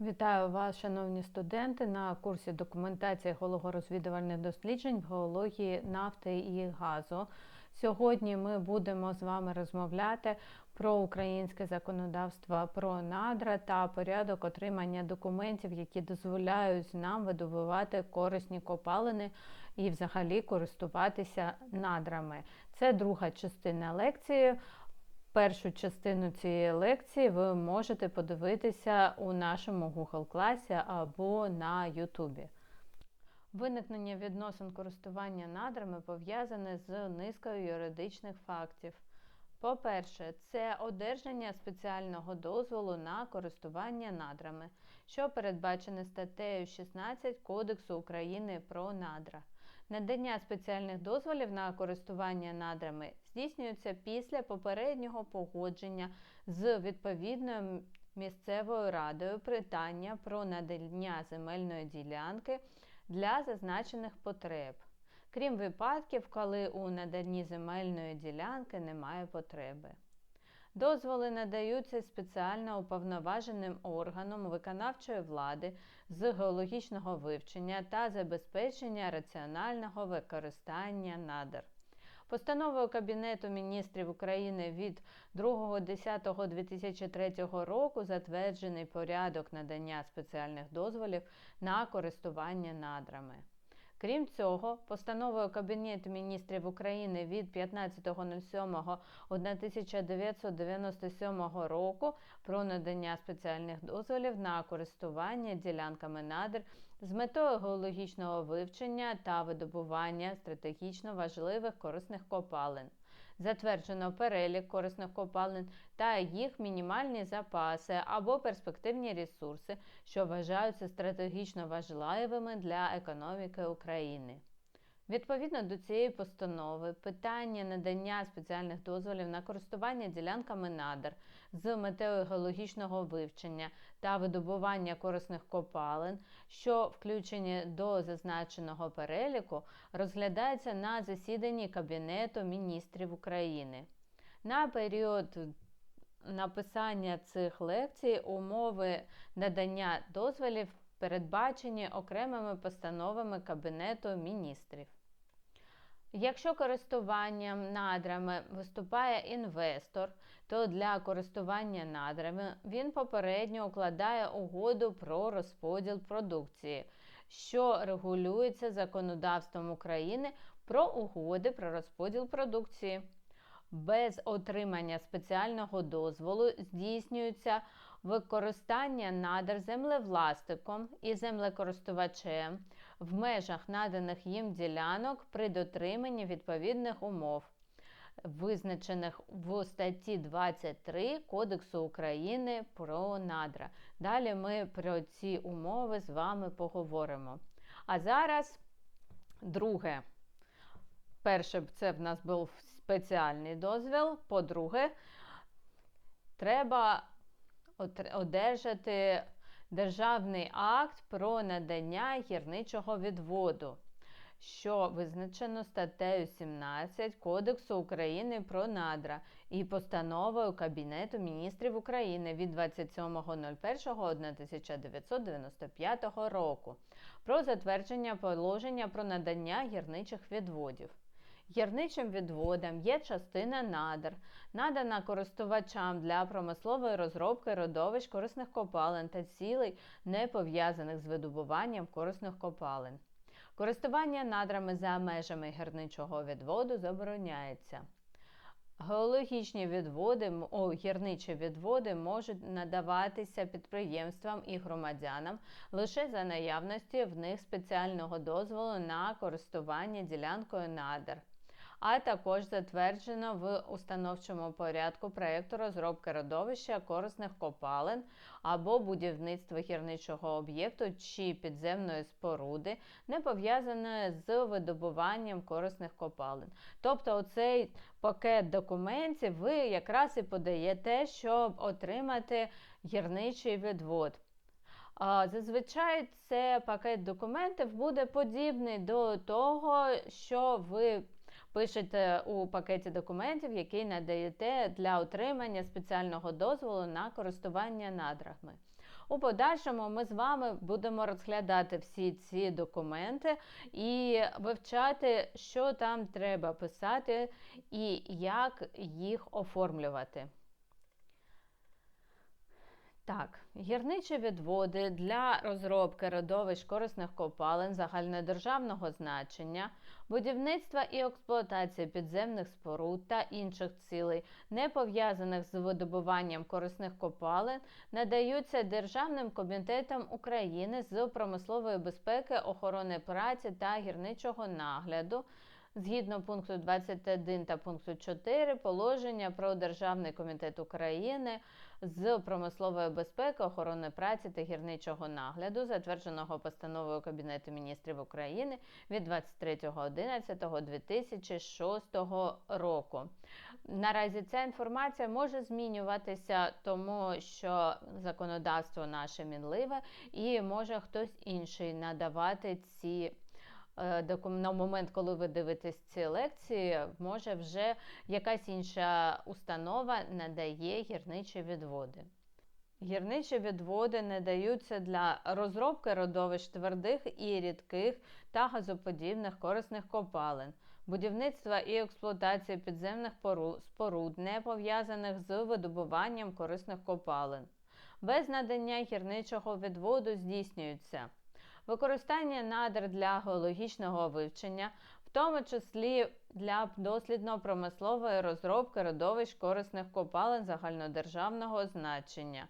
Вітаю вас, шановні студенти, на курсі документації геологорозвідувальних досліджень в геології нафти і газу. Сьогодні ми будемо з вами розмовляти про українське законодавство про надра та порядок отримання документів, які дозволяють нам видобувати корисні копалини і взагалі користуватися надрами. Це друга частина лекції. Першу частину цієї лекції ви можете подивитися у нашому Google класі або на Ютубі. Виникнення відносин користування надрами пов'язане з низкою юридичних фактів. По-перше, це одержання спеціального дозволу на користування надрами, що передбачене статтею 16 Кодексу України про надра. Надання спеціальних дозволів на користування надрами здійснюється після попереднього погодження з відповідною місцевою радою питання про надання земельної ділянки для зазначених потреб, крім випадків, коли у наданні земельної ділянки немає потреби. Дозволи надаються спеціально уповноваженим органом виконавчої влади з геологічного вивчення та забезпечення раціонального використання надр. Постановою Кабінету міністрів України від 2.10.2003 року затверджений порядок надання спеціальних дозволів на користування надрами. Крім цього, постановою Кабінету міністрів України від 15.07.1997 року про надання спеціальних дозволів на користування ділянками надр з метою геологічного вивчення та видобування стратегічно важливих корисних копалин. Затверджено перелік корисних копалин та їх мінімальні запаси або перспективні ресурси, що вважаються стратегічно важливими для економіки України. Відповідно до цієї постанови, питання надання спеціальних дозволів на користування ділянками надр з метою геологічного вивчення та видобування корисних копалин, що включені до зазначеного переліку, розглядається на засіданні Кабінету міністрів України. На період написання цих лекцій умови надання дозволів передбачені окремими постановами Кабінету міністрів. Якщо користуванням надрами виступає інвестор, то для користування надрами він попередньо укладає угоду про розподіл продукції, що регулюється законодавством України про угоди про розподіл продукції. Без отримання спеціального дозволу здійснюється використання надр землевласником і землекористувачем в межах наданих їм ділянок при дотриманні відповідних умов, визначених в статті 23 Кодексу України про надра. Далі ми про ці умови з вами поговоримо. А зараз друге. Перше, це в нас був спеціальний дозвіл. По-друге, треба одержати державний акт про надання гірничого відводу, що визначено статтею 17 Кодексу України про надра і постановою Кабінету міністрів України від 27.01.1995 року про затвердження положення про надання гірничих відводів. Гірничим відводом є частина надр, надана користувачам для промислової розробки родовищ корисних копалин та цілей, не пов'язаних з видобуванням корисних копалин. Користування надрами за межами гірничого відводу забороняється. Геологічні відводи, о, гірничі відводи можуть надаватися підприємствам і громадянам лише за наявності в них спеціального дозволу на користування ділянкою надр а також затверджено в установчому порядку проєкту розробки родовища корисних копалин або будівництва гірничого об'єкту чи підземної споруди, не пов'язаної з видобуванням корисних копалин. Тобто, оцей пакет документів ви якраз і подаєте, щоб отримати гірничий відвод. Зазвичай це пакет документів буде подібний до того, що ви пишете у пакеті документів, який надаєте для отримання спеціального дозволу на користування надрами. У подальшому ми з вами будемо розглядати всі ці документи і вивчати, що там треба писати і як їх оформлювати. Так, гірничі відводи для розробки родовищ корисних копалин загальнодержавного значення, будівництва і експлуатації підземних споруд та інших цілей, не пов'язаних з видобуванням корисних копалин, надаються Державним комітетом України з промислової безпеки, охорони праці та гірничого нагляду. Згідно пункту 21 та пункту 4 положення про Державний комітет України з промислової безпеки, охорони праці та гірничого нагляду, затвердженого постановою Кабінету міністрів України від 23.11.2006 року. Наразі ця інформація може змінюватися, тому що законодавство наше мінливе і може хтось інший надавати ці. Е, на момент, коли ви дивитесь ці лекції, може вже якась інша установа надає гірничі відводи. Гірничі відводи не даються для розробки родовищ твердих і рідких та газоподібних корисних копалин, будівництва і експлуатації підземних споруд, не пов'язаних з видобуванням корисних копалин. Без надання гірничого відводу здійснюються використання надр для геологічного вивчення, в тому числі для дослідно-промислової розробки родовищ корисних копалин загальнодержавного значення,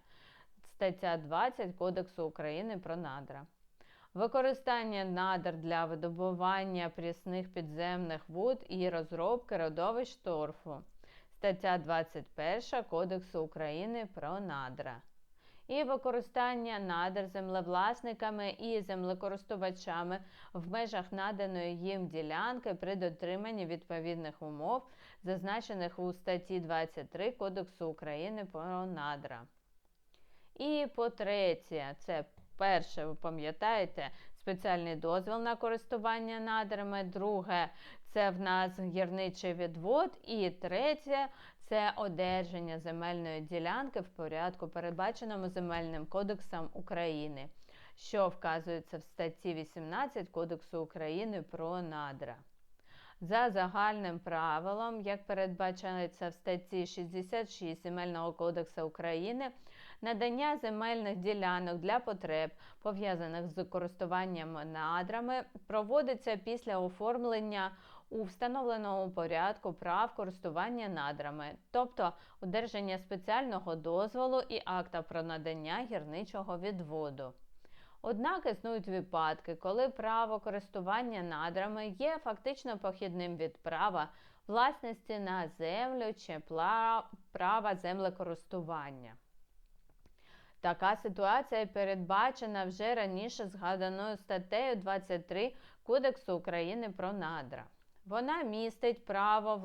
стаття 20 Кодексу України про надра. Використання надр для видобування прісних підземних вод і розробки родовищ торфу, стаття 21 Кодексу України про надра і використання надр землевласниками і землекористувачами в межах наданої їм ділянки при дотриманні відповідних умов, зазначених у статті 23 Кодексу України про надра. І по третє, це перше, ви пам'ятаєте, спеціальний дозвіл на користування надрами. Друге, це в нас гірничий відвод. І третє це одержання земельної ділянки в порядку, передбаченому Земельним кодексом України, що вказується в статті 18 Кодексу України про надра. За загальним правилом, як передбачається в статті 66 Земельного кодексу України, надання земельних ділянок для потреб, пов'язаних з користуванням надрами, проводиться після оформлення у встановленому порядку прав користування надрами, тобто одержання спеціального дозволу і акта про надання гірничого відводу. Однак існують випадки, коли право користування надрами є фактично похідним від права власності на землю чи права землекористування. Така ситуація передбачена вже раніше згаданою статтею 23 Кодексу України про надра. Вона містить право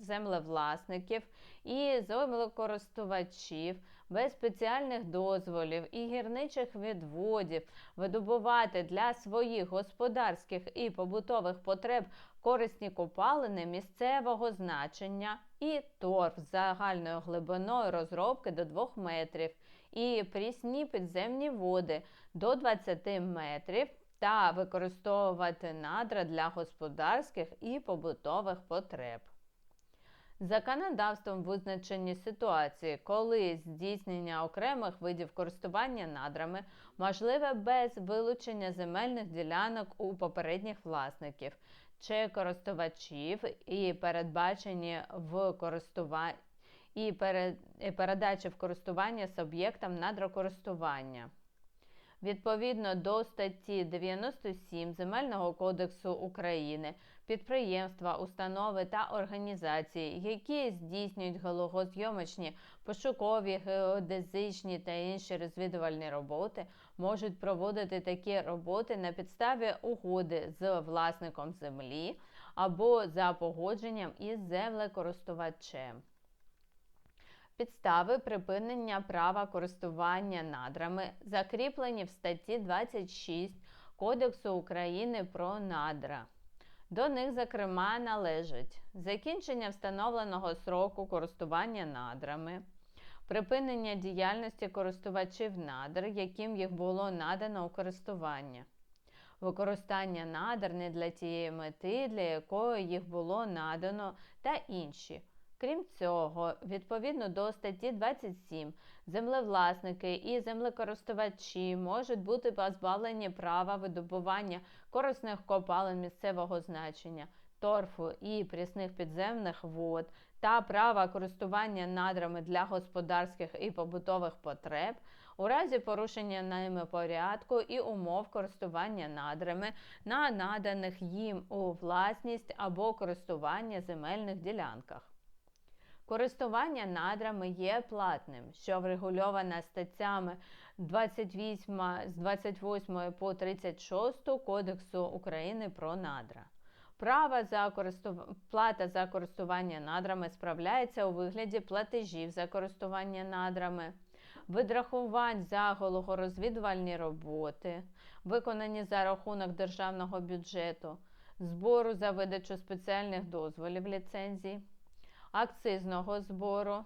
землевласників і землекористувачів без спеціальних дозволів і гірничих відводів видобувати для своїх господарських і побутових потреб корисні копалини місцевого значення і торф з загальною глибиною розробки до 2 метрів, і прісні підземні води до 20 метрів та використовувати надра для господарських і побутових потреб. Законодавством визначені ситуації, коли здійснення окремих видів користування надрами можливе без вилучення земельних ділянок у попередніх власників чи користувачів і передбачені в користуванні і передачі в користування суб'єктам надрокористування. Відповідно до статті 97 Земельного кодексу України підприємства, установи та організації, які здійснюють геологозйомочні, пошукові, геодезичні та інші розвідувальні роботи, можуть проводити такі роботи на підставі угоди з власником землі або за погодженням із землекористувачем. Підстави припинення права користування надрами закріплені в статті 26 Кодексу України про надра. До них, зокрема, належать закінчення встановленого сроку користування надрами, припинення діяльності користувачів надр, яким їх було надано у користування, використання надр не для тієї мети, для якої їх було надано, та інші. Крім цього, відповідно до статті 27, землевласники і землекористувачі можуть бути позбавлені права видобування корисних копалин місцевого значення, торфу і прісних підземних вод та права користування надрами для господарських і побутових потреб у разі порушення ними порядку і умов користування надрами на наданих їм у власність або користування земельних ділянках. Користування надрами є платним, що врегульоване статтями 28 з 28 по 36 Кодексу України про надра. Право за користув... плата за користування надрами справляється у вигляді платежів за користування надрами, видрахувань за гологорозвідувальні роботи, виконані за рахунок державного бюджету, збору за видачу спеціальних дозволів ліцензій акцизного збору.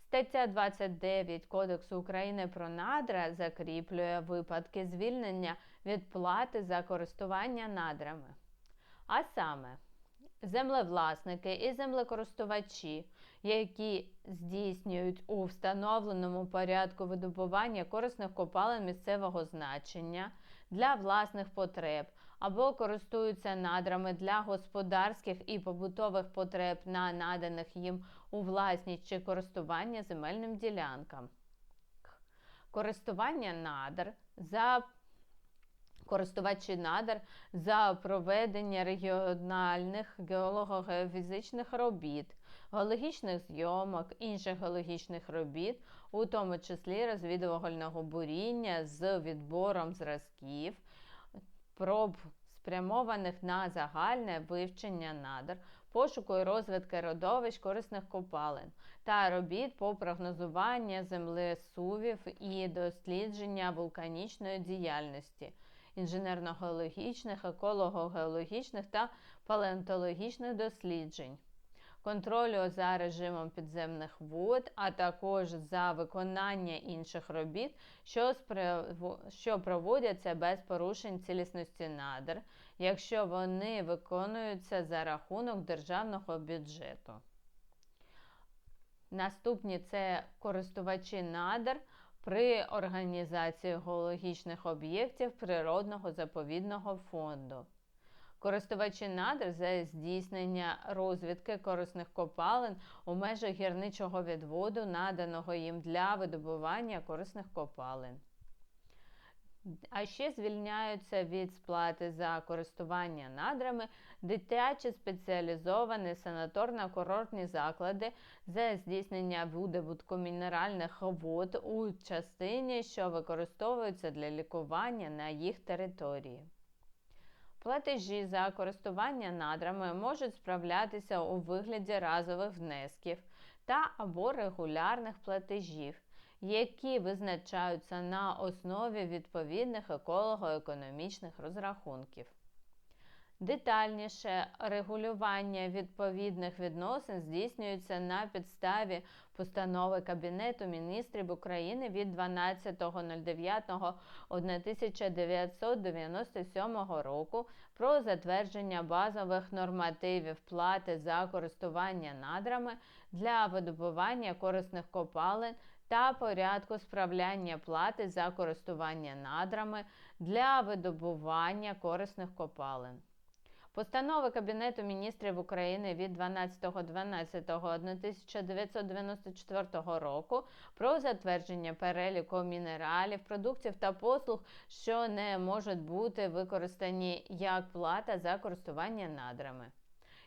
Стаття 29 Кодексу України про надра закріплює випадки звільнення від плати за користування надрами. А саме, землевласники і землекористувачі, які здійснюють у встановленому порядку видобування корисних копалин місцевого значення для власних потреб або користуються надрами для господарських і побутових потреб на наданих їм у власність чи користування земельним ділянкам. Користування надр за користувачі надр за проведення регіональних геолого-геофізичних робіт, геологічних зйомок, інших геологічних робіт, у тому числі розвідувального буріння з відбором зразків, проб спрямованих на загальне вивчення надр, пошуку і розвитки родовищ корисних копалин та робіт по прогнозуванню землесувів і дослідження вулканічної діяльності. Інженерно-геологічних, еколого-геологічних та палеонтологічних досліджень, контролю за режимом підземних вод, а також за виконання інших робіт, що що проводяться без порушень цілісності надр, якщо вони виконуються за рахунок державного бюджету. Наступні це користувачі надр при організації геологічних об'єктів природного заповідного фонду користувачі надр за здійснення розвідки корисних копалин у межах гірничого відводу, наданого їм для видобування корисних копалин. А ще звільняються від сплати за користування надрами дитячі спеціалізовані санаторно-курортні заклади за здійснення видобутку мінеральних вод у частині, що використовуються для лікування на їх території. Платежі за користування надрами можуть справлятися у вигляді разових внесків та або регулярних платежів, які визначаються на основі відповідних еколого-економічних розрахунків. Детальніше регулювання відповідних відносин здійснюється на підставі постанови Кабінету міністрів України від 12.09.1997 року про затвердження базових нормативів плати за користування надрами для видобування корисних копалин та порядку справляння плати за користування надрами для видобування корисних копалин. Постанови Кабінету міністрів України від 12.12.1994 року про затвердження переліку мінералів, продуктів та послуг, що не можуть бути використані як плата за користування надрами.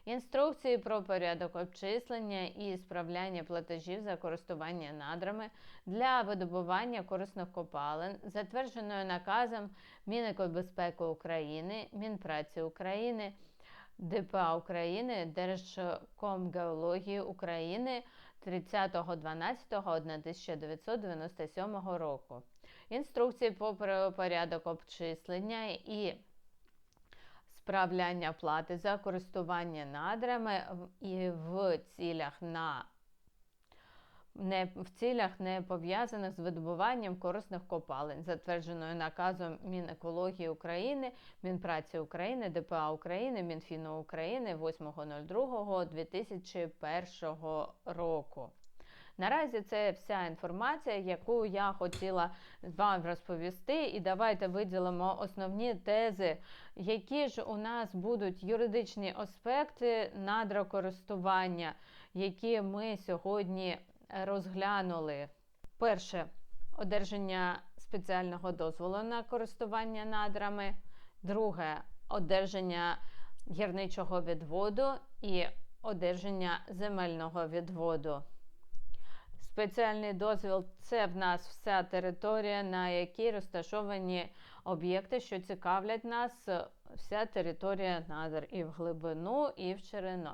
Інструкції про порядок обчислення і справляння платежів за користування надрами для видобування корисних копалин, затвердженою наказом Мінекобезпеки України, Мінпраці України, ДПА України, Держкомгеології України 30.12.1997 року. Інструкції по порядок обчислення і справляння плати за користування надрами і в цілях на не в цілях не пов'язаних з видобуванням корисних копалин, затвердженою наказом Мінекології України, Мінпраці України, ДПА України, Мінфіну України 8.02.2001 року. Наразі це вся інформація, яку я хотіла вам розповісти, і давайте виділимо основні тези, які ж у нас будуть юридичні аспекти надрокористування, які ми сьогодні розглянули. Перше одержання спеціального дозволу на користування надрами. Друге одержання гірничого відводу і одержання земельного відводу. Спеціальний дозвіл це в нас вся територія, на якій розташовані об'єкти, що цікавлять нас, вся територія надр і в глибину, і в ширину.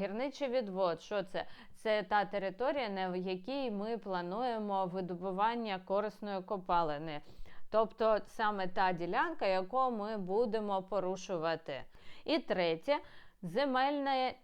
Гірничий відвод, що це? Це та територія, на якій ми плануємо видобування корисної копалини. Тобто саме та ділянка, яку ми будемо порушувати. І третє земельне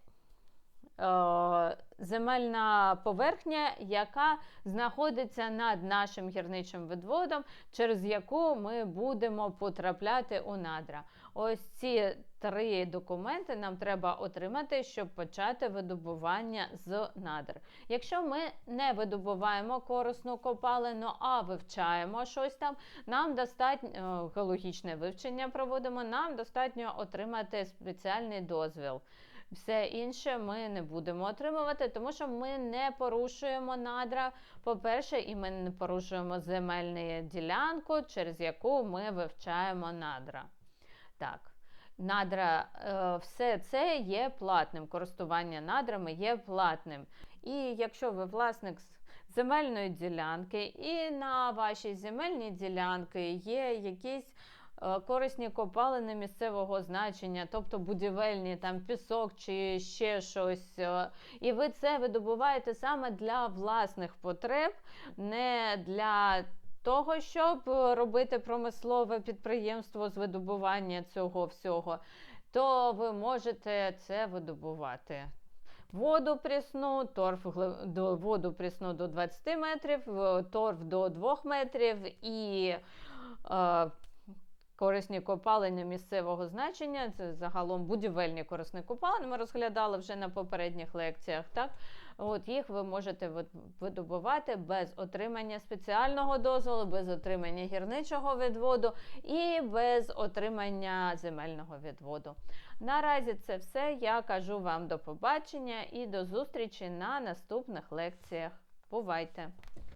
земельна поверхня, яка знаходиться над нашим гірничим відводом, через яку ми будемо потрапляти у надра. Ось ці три документи нам треба отримати, щоб почати видобування з надр. Якщо ми не видобуваємо корисну копалину, а вивчаємо щось там, нам достатньо е, геологічне вивчення проводимо, нам достатньо отримати спеціальний дозвіл. Все інше ми не будемо отримувати, тому що ми не порушуємо надра. По-перше, і ми не порушуємо земельну ділянку, через яку ми вивчаємо надра. Так, надра, е, все це є платним. Користування надрами є платним. І якщо ви власник земельної ділянки, і на вашій земельній ділянці є якісь корисні копалини місцевого значення, тобто будівельні, там пісок чи ще щось. е, І ви це видобуваєте саме для власних потреб, не для того, щоб е, робити промислове підприємство з видобування цього всього, то ви можете це видобувати. Воду прісну, торф до воду прісну до 20 метрів, е, торф до 2 метрів і е, корисні копалини місцевого значення. Це загалом будівельні корисні копалини. Ми розглядали вже на попередніх лекціях. Так, от їх ви можете видобувати без отримання спеціального дозволу, без отримання гірничого відводу і без отримання земельного відводу. Наразі це все. Я кажу вам до побачення і до зустрічі на наступних лекціях. Бувайте!